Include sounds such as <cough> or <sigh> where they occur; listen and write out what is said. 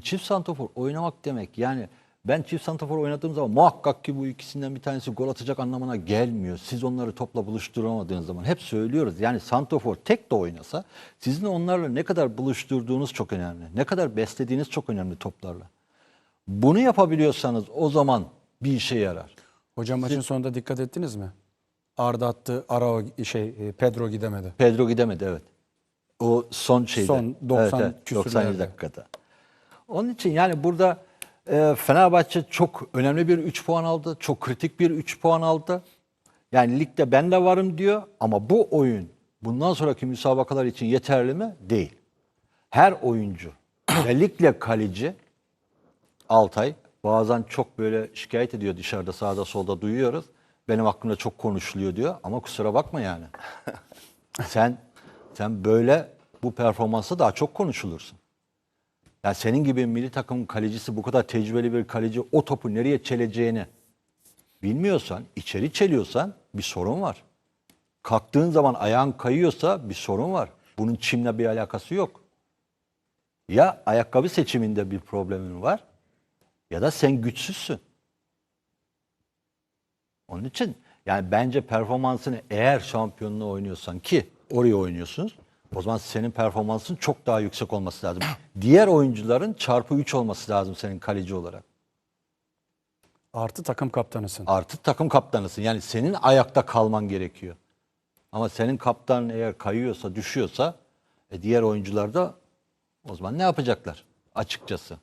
Çift santrafor oynamak demek yani ben çift santrafor oynadığım zaman muhakkak ki bu ikisinden bir tanesi gol atacak anlamına gelmiyor. Siz onları topla buluşturamadığınız zaman hep söylüyoruz. Yani santrafor tek de oynasa sizin onlarla ne kadar buluşturduğunuz çok önemli. Ne kadar beslediğiniz çok önemli toplarla. Bunu yapabiliyorsanız o zaman bir işe yarar. Hocam maçın sonunda dikkat ettiniz mi? Arda attı, Arao şey e, Pedro gidemedi. Pedro gidemedi evet. O son şeyde. Son 90 küsürlerde. 90 dakikada. Onun için yani burada e, Fenerbahçe çok önemli bir 3 puan aldı. Çok kritik bir 3 puan aldı. Yani ligde ben de varım diyor ama bu oyun bundan sonraki müsabakalar için yeterli mi? Değil. Her oyuncu özellikle kaleci Altay bazen çok böyle şikayet ediyor dışarıda sağda solda duyuyoruz. Benim hakkımda çok konuşuluyor diyor ama kusura bakma yani. <laughs> sen sen böyle bu performansa daha çok konuşulursun. Ya senin gibi milli takım kalecisi bu kadar tecrübeli bir kaleci o topu nereye çeleceğini bilmiyorsan, içeri çeliyorsan bir sorun var. Kalktığın zaman ayağın kayıyorsa bir sorun var. Bunun çimle bir alakası yok. Ya ayakkabı seçiminde bir problemin var ya da sen güçsüzsün. Onun için yani bence performansını eğer şampiyonluğu oynuyorsan ki oraya oynuyorsunuz o zaman senin performansın çok daha yüksek olması lazım. <clears throat> Diğer oyuncuların çarpı 3 olması lazım senin kaleci olarak. Artı takım kaptanısın. Artı takım kaptanısın. Yani senin ayakta kalman gerekiyor. Ama senin kaptan eğer kayıyorsa, düşüyorsa e, diğer oyuncular da o zaman ne yapacaklar açıkçası?